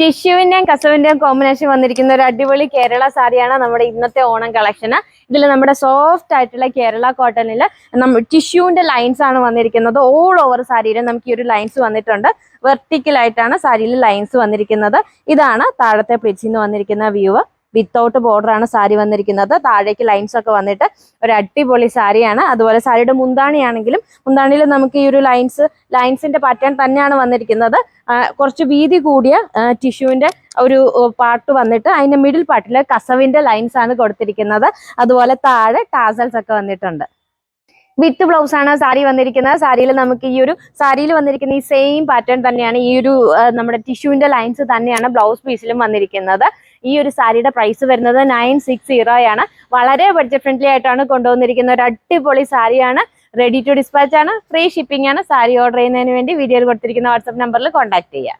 ടിഷ്യൂവിന്റെയും കസവിന്റെയും combination വന്നിരിക്കുന്ന ഒരു അടിപൊളി കേരള സാരിയാണ് നമ്മുടെ ഇന്നത്തെ ഓണം കളക്ഷൻ ഇതിൽ നമ്മുടെ സോഫ്റ്റ് ആയിട്ടുള്ള കേരള കോട്ടണിൽ ടിഷ്യൂവിന്റെ ലൈൻസ് ആണ് വന്നിരിക്കുന്നത്. ഓൾ ഓവർ സാരിയിൽ നമുക്ക് ഈ ഒരു ലൈൻസ് വന്നിട്ടുണ്ട്. വെർട്ടിക്കൽ ആയിട്ടാണ് സാരിയിൽ ലൈൻസ് വന്നിരിക്കുന്നത്. ഇതാണ് താഴത്തെ പ്ലിറ്റ്സിൽ നിന്ന് വന്നിരിക്കുന്ന വ്യൂ വിത്തൗട്ട് ബോർഡർ ആണ് സാരി വന്നിരിക്കുന്നത്. താഴേക്ക് ലൈൻസ് ഒക്കെ വന്നിട്ട് ഒരു അടിപൊളി സാരിയാണ്. അതുപോലെ സാരിയുടെ മുന്താണിയാണെങ്കിലും മുന്താണിയിൽ നമുക്ക് ഈ ഒരു ലൈൻസ് ലൈൻസിന്റെ പാറ്റേൺ തന്നെയാണ് വന്നിരിക്കുന്നത്. കുറച്ച് വീതി കൂടിയ ടിഷ്യൂവിന്റെ ഒരു പാർട്ട് വന്നിട്ട് അതിന്റെ മിഡിൽ പാർട്ടിൽ കസവിന്റെ ലൈൻസ് ആണ് കൊടുത്തിരിക്കുന്നത്. അതുപോലെ താഴെ ടാസൽസ് ഒക്കെ വന്നിട്ടുണ്ട്. വിത്ത് ബ്ലൗസ് ആണ് സാരി വന്നിരിക്കുന്നത്. സാരിയിൽ നമുക്ക് ഈ ഒരു സാരിയിൽ വന്നിരിക്കുന്ന ഈ സെയിം പാറ്റേൺ തന്നെയാണ് ഈ ഒരു നമ്മുടെ ടിഷ്യൂവിന്റെ ലൈൻസ് തന്നെയാണ് ബ്ലൗസ് പീസിലും വന്നിരിക്കുന്നത്. ഈ ഒരു സാരിയുടെ പ്രൈസ് വരുന്നത് നയൻ സിക്സ് സീറോ ആണ് വളരെ ബഡ്ജറ്റ് ഫ്രണ്ട്ലി ആയിട്ടാണ് കൊണ്ടുവന്നിരിക്കുന്ന ഒരു അടിപൊളി സാരിയാണ്. റെഡി ടു ഡിസ്പാച്ച് ആണ്. ഫ്രീ ഷിപ്പിംഗ് ആണ്. സാരി ഓർഡർ ചെയ്യുന്നതിന് വേണ്ടി വീഡിയോയിൽ കൊടുത്തിരിക്കുന്ന വാട്സ്ആപ്പ് നമ്പറിൽ കോൺടാക്ട് ചെയ്യുക